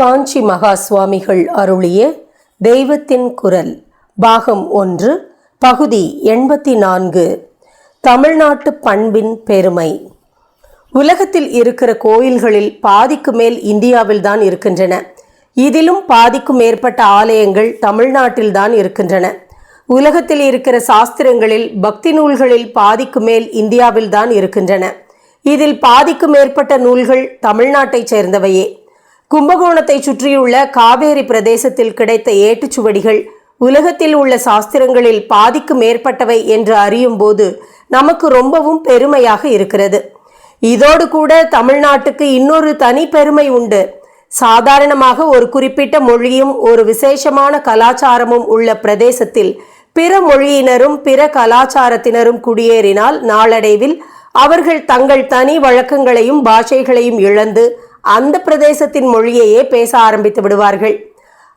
காஞ்சி மகா சுவாமிகள் அருளிய தெய்வத்தின் குரல் பாகம் ஒன்று பகுதி எண்பத்தி நான்கு தமிழ்நாட்டு பண்பின் பெருமை. உலகத்தில் இருக்கிற கோயில்களில் பாதிக்கு மேல் இந்தியாவில்தான் இருக்கின்றன. இதிலும் பாதிக்கும் மேற்பட்ட ஆலயங்கள் தமிழ்நாட்டில்தான் இருக்கின்றன. உலகத்தில் இருக்கிற சாஸ்திரங்களில் பக்தி நூல்களில் பாதிக்கு மேல் இந்தியாவில்தான் இருக்கின்றன. இதில் பாதிக்கு மேற்பட்ட நூல்கள் தமிழ்நாட்டைச் சேர்ந்தவையே. கும்பகோணத்தை சுற்றியுள்ள காவேரி பிரதேசத்தில் கிடைத்த ஏட்டுச்சுவடிகள் உலகத்தில் உள்ள சாஸ்திரங்களில் பாதிக்கு மேற்பட்டவை என்று அறியும் போது நமக்கு ரொம்பவும் பெருமையாக இருக்கிறது. இதோடு கூட தமிழ்நாட்டுக்கு இன்னொரு தனி பெருமை உண்டு. சாதாரணமாக ஒரு குறிப்பிட்ட மொழியும் ஒரு விசேஷமான கலாச்சாரமும் உள்ள பிரதேசத்தில் பிற மொழியினரும் பிற கலாச்சாரத்தினரும் குடியேறினால் நாளடைவில் அவர்கள் தங்கள் தனி வழக்கங்களையும் பாஷைகளையும் இழந்து அந்த பிரதேசத்தின் மொழியையே பேச ஆரம்பித்து விடுவார்கள்.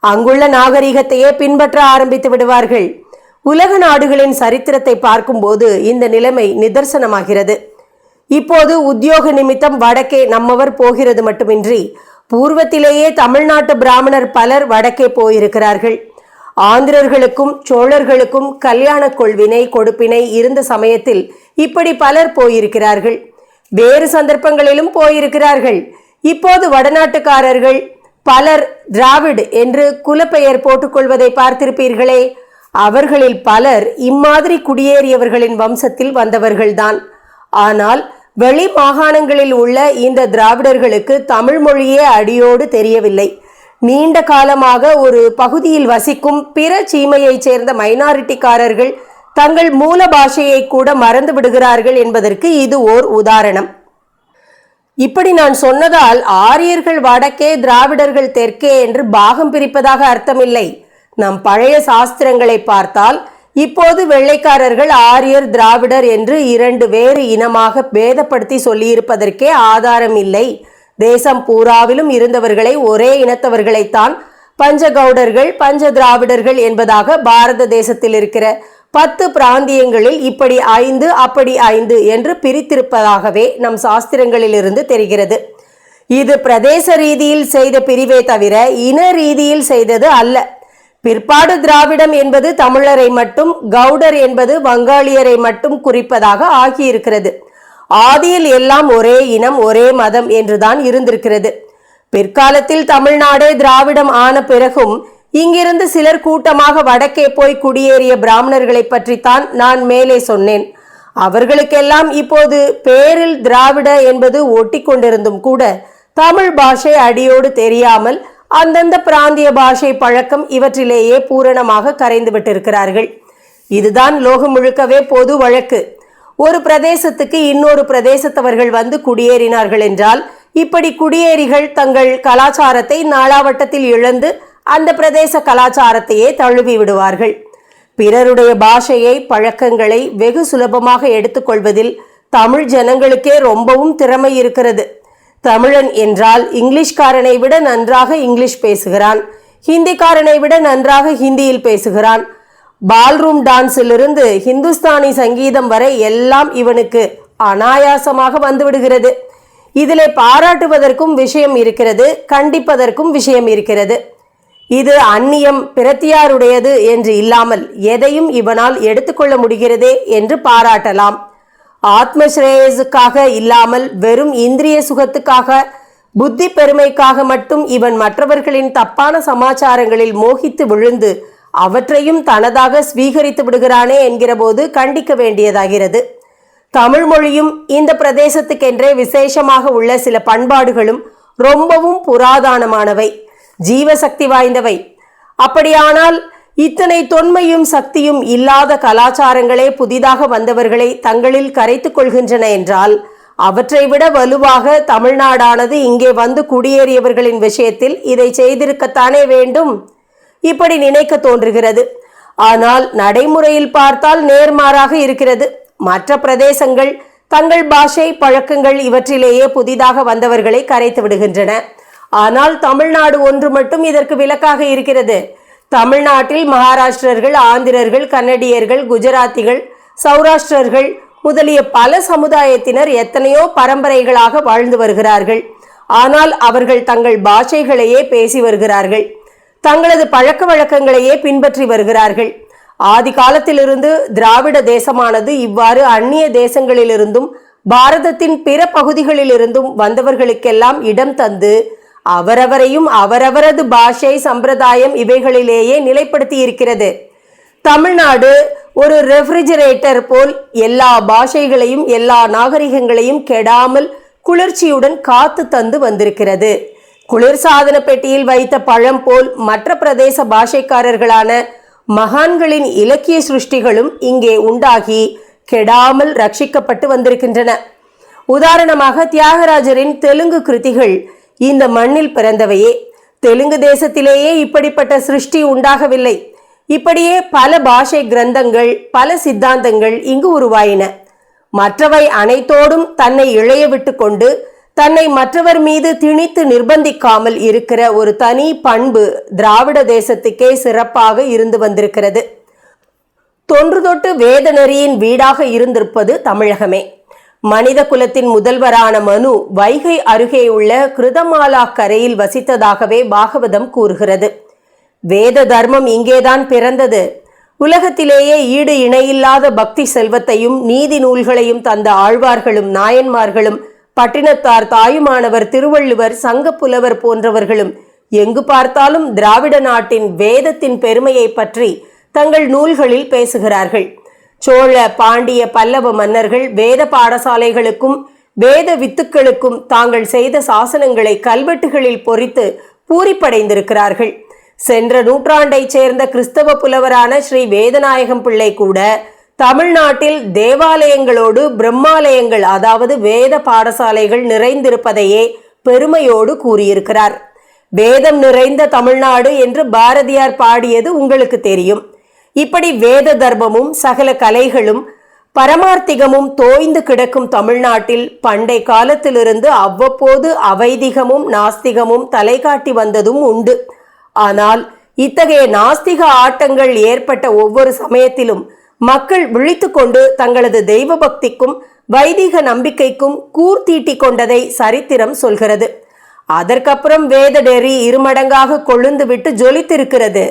அங்குள்ள நாகரிகத்தையே பின்பற்ற ஆரம்பித்து விடுவார்கள். உலக நாடுகளின் சரித்திரத்தை பார்க்கும்போது இந்த நிலைமை நிதர்சனமாகிறது. இப்போது உத்தியோக நிமித்தம் வடக்கே நம்மவர் போகிறது மட்டுமின்றி பூர்வத்திலேயே தமிழ்நாட்டு பிராமணர் பலர் வடக்கே போயிருக்கிறார்கள். ஆந்திரர்களுக்கும் சோழர்களுக்கும் கல்யாண கொள்வினை கொடுப்பினை இருந்த சமயத்தில் இப்படி பலர் போயிருக்கிறார்கள். வேறு சந்தர்ப்பங்களிலும் போயிருக்கிறார்கள். இப்போது வடநாட்டுக்காரர்கள் பலர் திராவிட் என்று குலப்பெயர் போட்டுக்கொள்வதை பார்த்திருப்பீர்களே. அவர்களில் பலர் இம்மாதிரி குடியேறியவர்களின் வம்சத்தில் வந்தவர்கள்தான். ஆனால் வெளி மாகாணங்களில் உள்ள இந்த திராவிடர்களுக்கு தமிழ் மொழியே அடியோடு தெரியவில்லை. நீண்ட காலமாக ஒரு பகுதியில் வசிக்கும் பிற சீமையைச் சேர்ந்த மைனாரிட்டிக்காரர்கள் தங்கள் மூல பாஷையை கூட மறந்து விடுகிறார்கள் என்பதற்கு இது ஓர் உதாரணம். இப்படி நான் சொன்னதால் ஆரியர்கள் வடக்கே திராவிடர்கள் தெற்கே என்று பாகம் பிரிப்பதாக அர்த்தமில்லை. நம் பழைய சாஸ்திரங்களை பார்த்தால் இப்போது வெள்ளைக்காரர்கள் ஆரியர் திராவிடர் என்று இரண்டு வேறு இனமாக பேதப்படுத்தி சொல்லியிருப்பதற்கே ஆதாரம் இல்லை தேசம் பூராவிலும் இருந்தவர்களை ஒரே இனத்தவர்களைத்தான் பஞ்சகவுடர்கள் பஞ்ச திராவிடர்கள் என்பதாக பாரத தேசத்தில் இருக்கிற பத்து பிராந்தியங்களில் இப்படி ஐந்து அப்படி ஐந்து என்று பிரித்திருப்பதாகவே நம் சாஸ்திரங்களிலிருந்து தெரிகிறது. இது பிரதேச ரீதியில் செய்த பிரிவே தவிர இன ரீதியில் செய்தது அல்ல. பிற்பாடு திராவிடம் என்பது தமிழரை மட்டும் கவுடர் என்பது வங்காளியரை மட்டும் குறிப்பதாக ஆகியிருக்கிறது. ஆதியில் எல்லாம் ஒரே இனம் ஒரே மதம் என்றுதான் இருந்திருக்கிறது. பிற்காலத்தில் தமிழ்நாடே திராவிடம் ஆன பிறகும் இங்கிருந்து சிலர் கூட்டமாக வடக்கே போய் குடியேறிய பிராமணர்களை பற்றித்தான் நான் மேலே சொன்னேன். அவர்களுக்கெல்லாம் இப்போது பேரில் திராவிட என்பது ஒட்டி கொண்டிருந்தும் கூட தமிழ் பாஷை அடியோடு தெரியாமல் அந்தந்த பிராந்திய பாஷை பழக்கம் இவற்றிலேயே பூரணமாக கரைந்து விட்டிருக்கிறார்கள். இதுதான் லோகம் முழுக்கவே பொது வழக்கு. ஒரு பிரதேசத்துக்கு இன்னொரு பிரதேசத்தவர்கள் வந்து குடியேறினார்கள் என்றால் இப்படி குடியேறிகள் தங்கள் கலாச்சாரத்தை நாளாவட்டத்தில் இழந்து அந்த பிரதேச கலாச்சாரத்தையே தழுவி விடுவார்கள். பிறருடைய பாஷையை பழக்கங்களை வெகு சுலபமாக எடுத்துக்கொள்வதில் தமிழ் ஜனங்களுக்கே ரொம்பவும் திறமை இருக்கிறது. தமிழன் என்றால் இங்கிலீஷ்காரனை விட நன்றாக இங்கிலீஷ் பேசுகிறான். ஹிந்திக்காரனை விட நன்றாக ஹிந்தியில் பேசுகிறான். பால்ரூம் டான்ஸிலிருந்து ஹிந்துஸ்தானி சங்கீதம் வரை எல்லாம் இவனுக்கு அனாயாசமாக வந்துவிடுகிறது. இதிலே பாராட்டுவதற்கும் விஷயம் இருக்கிறது கண்டிப்பதற்கும் விஷயம் இருக்கிறது. இது அந்நியம் பிரத்தியாருடையது என்று இல்லாமல் எதையும் இவனால் எடுத்துக்கொள்ள முடிகிறதே என்று பாராட்டலாம். ஆத்மஸ்ரேயஸுக்காக இல்லாமல் வெறும் இந்திரிய சுகத்துக்காக புத்தி பெருமைக்காக மட்டும் இவன் மற்றவர்களின் தப்பான சமாச்சாரங்களில் மோகித்து விழுந்து அவற்றையும் தனதாக ஸ்வீகரித்து விடுகிறானே என்கிறபோது கண்டிக்க வேண்டியதாகிறது. தமிழ் மொழியும் இந்த பிரதேசத்துக்கென்றே விசேஷமாக உள்ள சில பண்பாடுகளும் ரொம்பவும் புராதானமானவை. ஜீவசக்தி வாய்ந்தவை. அப்படியானால் இத்தனை தொன்மையும் சக்தியும் இல்லாத கலாச்சாரங்களே புதிதாக வந்தவர்களை தங்களில் கரைத்துக் கொள்கின்றன என்றால் அவற்றை விட வலுவாக தமிழ்நாடானது இங்கே வந்து குடியேறியவர்களின் விஷயத்தில் இதை செய்திருக்கத்தானே வேண்டும்? இப்படி நினைக்க தோன்றுகிறது. ஆனால் நடைமுறையில் பார்த்தால் நேர்மாறாக இருக்கிறது. மற்ற பிரதேசங்கள் தங்கள் பாஷை பழக்கங்கள் இவற்றிலேயே புதிதாக வந்தவர்களை கரைத்து விடுகின்றன. ஆனால் தமிழ்நாடு ஒன்று மட்டும் இதற்கு விலக்காக இருக்கிறது. தமிழ்நாட்டில் மகாராஷ்டிரர்கள் ஆந்திரர்கள் கன்னடியர்கள் குஜராத்திகள் சௌராஷ்டிரர்கள் முதலிய பல சமுதாயத்தினர் எத்தனையோ பரம்பரைகளாக வாழ்ந்து வருகிறார்கள். ஆனால் அவர்கள் தங்கள் பாஷைகளையே பேசி வருகிறார்கள். தங்களது பழக்க வழக்கங்களையே பின்பற்றி வருகிறார்கள். ஆதி காலத்திலிருந்து திராவிட தேசமானது இவ்வாறு அந்நிய தேசங்களிலிருந்தும் பாரதத்தின் பிற பகுதிகளிலிருந்தும் வந்தவர்களுக்கெல்லாம் இடம் தந்து அவரவரையும் அவரவரது பாஷை சம்பிரதாயம் இவைகளிலேயே நிலைப்படுத்தி இருக்கிறது தமிழ்நாடு ஒரு ரெஃப்ரிஜரேட்டர் போல் எல்லா பாஷைகளையும் எல்லா நாகரிகங்களையும் கெடாமல் குளிர்ச்சியுடன் காத்து தந்து வந்திருக்கிறது. குளிர்சாதன பெட்டியில் வைத்த பழம் போல் மற்ற பிரதேச பாஷைக்காரர்களான மகான்களின் இலக்கிய சிருஷ்டிகளும் இங்கே உண்டாகி கெடாமல் ரட்சிக்கப்பட்டு வந்திருக்கின்றன. உதாரணமாக தியாகராஜரின் தெலுங்கு கிருதிகள் இந்த மண்ணில் பிறந்தவையே. தெலுங்கு தேசத்திலேயே இப்படிப்பட்ட சிருஷ்டி உண்டாகவில்லை. இப்படியே பல பாஷை கிரந்தங்கள் பல சித்தாந்தங்கள் இங்கு உருவாயின. மற்றவை அனைத்தோடும் தன்னை இழைய விட்டு கொண்டு தன்னை மற்றவர் மீது திணித்து நிர்பந்திக்காமல் இருக்கிற ஒரு தனி பண்பு திராவிட தேசத்துக்கே சிறப்பாக இருந்து வந்திருக்கிறது. தொன்று தொட்டு வேத நெறியின் வீடாக இருந்திருப்பது தமிழகமே. மனித குலத்தின் முதல்வரான மனு வைகை அருகே உள்ள கிருதமாலா கரையில் வசித்ததாகவே பாகவதம் கூறுகிறது. வேத தர்மம் இங்கேதான் பிறந்தது. உலகத்திலேயே ஈடு இணையில்லாத பக்தி செல்வத்தையும் நீதி நூல்களையும் தந்த ஆழ்வார்களும் நாயன்மார்களும் பட்டினத்தார் தாயுமானவர் திருவள்ளுவர் சங்கப்புலவர் போன்றவர்களும் எங்கு பார்த்தாலும் திராவிட நாட்டின் வேதத்தின் பெருமையை பற்றி தங்கள் நூல்களில் பேசுகிறார்கள். சோழ பாண்டிய பல்லவ மன்னர்கள் வேத பாடசாலைகளுக்கும் வேத வித்துக்களுக்கும் தாங்கள் செய்த சாசனங்களை கல்வெட்டுகளில் பொறித்து பூரிப்படைந்திருக்கிறார்கள். சென்ற நூற்றாண்டைச் சேர்ந்த கிறிஸ்தவ புலவரான ஸ்ரீ வேதநாயகம் பிள்ளை கூட தமிழ்நாட்டில் தேவாலயங்களோடு பிரம்மாலயங்கள் அதாவது வேத பாடசாலைகள் நிறைந்திருப்பதையே பெருமையோடு கூறியிருக்கிறார். வேதம் நிறைந்த தமிழ்நாடு என்று பாரதியார் பாடியது உங்களுக்கு தெரியும். இப்படி வேத தர்மமும் சகல கலைகளும் பரமார்த்திகமும் தோய்ந்து கிடக்கும் தமிழ்நாட்டில் பண்டை காலத்திலிருந்து அவ்வப்போது அவைதிகமும் நாஸ்திகமும் தலை காட்டி வந்ததும் உண்டு. ஆனால் இத்தகைய நாஸ்திக ஆட்டங்கள் ஏற்பட்ட ஒவ்வொரு சமயத்திலும் மக்கள் விழித்துக்கொண்டு தங்களது தெய்வ பக்திக்கும் வைதிக நம்பிக்கைக்கும் கூர்த்தீட்டி கொண்டதை சரித்திரம் சொல்கிறது. அதற்கப்புறம் வேத டெறி இருமடங்காக கொழுந்து விட்டு ஜொலித்திருக்கிறது.